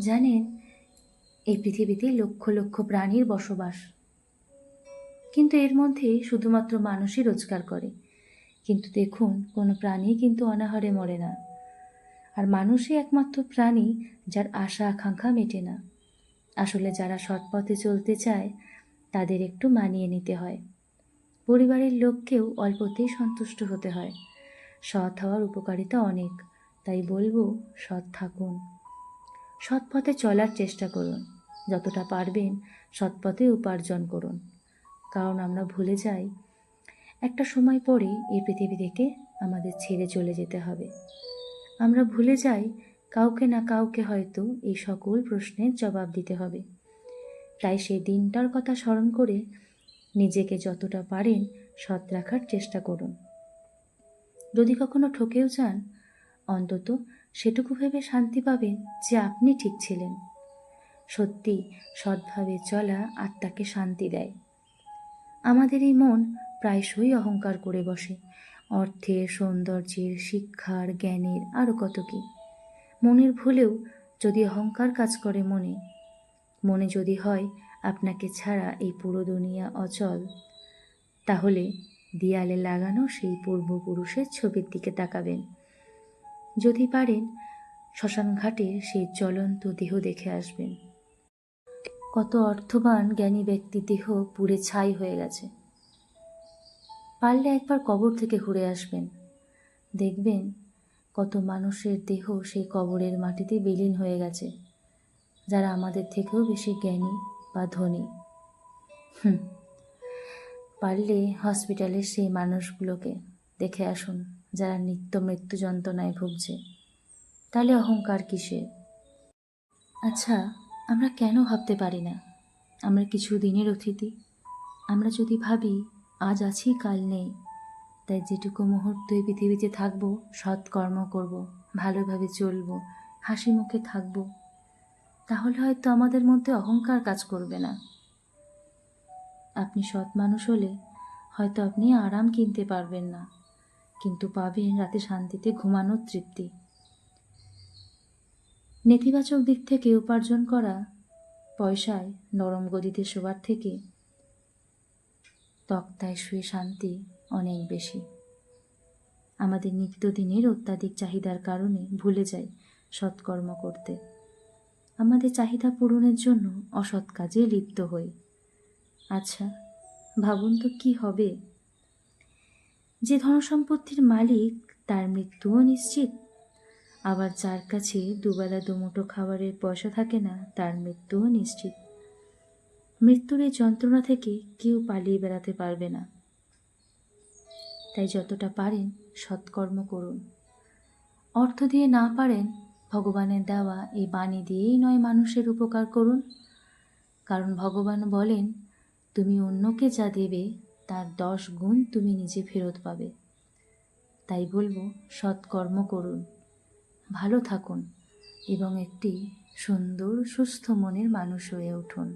জানেন, এই পৃথিবীতে লক্ষ লক্ষ প্রাণীর বসবাস। কিন্তু এর মধ্যে শুধুমাত্র মানুষই রোজগার করে। কিন্তু দেখুন, কোনো প্রাণী কিন্তু অনাহারে মরে না। আর মানুষই একমাত্র প্রাণী যার আশা আকাঙ্ক্ষা মেটে না। আসলে যারা সৎ পথে চলতে চায়, তাদের একটু মানিয়ে নিতে হয়। পরিবারের লোককেও অল্পতেই সন্তুষ্ট হতে হয়। সৎ হওয়ার উপকারিতা অনেক, তাই বলব সৎ থাকুন। সৎ পথে চলার চেষ্টা করুন। যতটা পারবেন সৎ পথে উপার্জন করুন। কারণ আমরা ভুলে যাই, একটা সময় পরে এই পৃথিবী থেকে আমাদের ছেড়ে চলে যেতে হবে। আমরা ভুলে যাই, কাউকে না কাউকে হয়তো এই সকল প্রশ্নের জবাব দিতে হবে। তাই সেই দিনটার কথা স্মরণ করে নিজেকে যতটা পারেন সৎ রাখার চেষ্টা করুন। যদি কখনো ঠকেও যান, অন্তত সেটুকু ভেবে শান্তি পাবেন যে আপনি ঠিক ছিলেন। সত্যি, সৎভাবে চলা আত্মাকে শান্তি দেয়। আমাদের এই মন প্রায়শই অহংকার করে বসে। অর্থের, সৌন্দর্যের, শিক্ষার, জ্ঞানের আরও কত কী? মনের ভুলেও যদি অহংকার কাজ করে মনে মনে যদি হয় আপনাকে ছাড়া এই পুরো দুনিয়া অচল, তাহলে দেয়ালে লাগানো সেই পূর্বপুরুষের ছবির দিকে তাকাবেন। যদি পারেন শ্মশান ঘাটের সেই জ্বলন্ত দেহ দেখে আসবেন। কত অর্থবান জ্ঞানী ব্যক্তির দেহ পুড়ে ছাই হয়ে গেছে। পারলে একবার কবর থেকে ঘুরে আসবেন। দেখবেন কত মানুষের দেহ সেই কবরের মাটিতে বিলীন হয়ে গেছে, যারা আমাদের থেকেও বেশি জ্ঞানী বা ধনী। হুম, পারলে হসপিটালের সেই মানুষগুলোকে দেখে আসুন। যারা নিত্য মৃত্যু যন্ত্রণায় ভুগছে, তাহলে অহংকার কিসের? আচ্ছা আমরা কেন ভাবতে পারি না? আমরা কিছু দিনের অতিথি। আমরা যদি ভাবি, আজ আছি, কাল নেই, তাই যেটুকু মুহূর্ত পৃথিবীতে থাকব, সৎকর্ম করব, ভালোভাবে চলবো, হাসি মুখে থাকব, তাহলে হয়তো আমাদের মধ্যে অহংকার কাজ করবে না। আপনি সৎ মানুষ হলে হয়তো আপনি আরাম কিনতে পারবেন না। কিন্তু পাবেন রাতে শান্তিতে ঘুমানোর তৃপ্তি। নেতিবাচক দিক থেকে উপার্জন করা পয়সায় নরম গদিতে শোবার থেকে তক্তায় শুয়ে শান্তি অনেক বেশি। আমাদের নিত্যদিনের অত্যাধিক চাহিদার কারণে ভুলে যাই সৎকর্ম করতে। আমাদের চাহিদা পূরণের জন্য অসৎ কাজে লিপ্ত হই। আচ্ছা ভাবুন তো কি হবে? যে ধনসম্পত্তির মালিক, তার মৃত্যুও নিশ্চিত। আবার যার কাছে দুবেলা দুমুঠো খাবারের পয়সা থাকে না, তার মৃত্যুও নিশ্চিত। মৃত্যুর এই যন্ত্রণা থেকে কেউ পালিয়ে বেড়াতে পারবে না। তাই যতটা পারেন সৎকর্ম করুন। অর্থ দিয়ে না পারেন ভগবানের দেওয়া এই বাণী দিয়েই নয় মানুষের উপকার করুন। কারণ ভগবান বলেন, তুমি অন্যকে যা দেবে তার দশ গুণ তুমি নিজে ফেরত পাবে। তাই বলব, সৎকর্ম করুন, ভালো থাকুন এবং একটি সুন্দর, সুস্থ মনের মানুষ হয়ে উঠুন।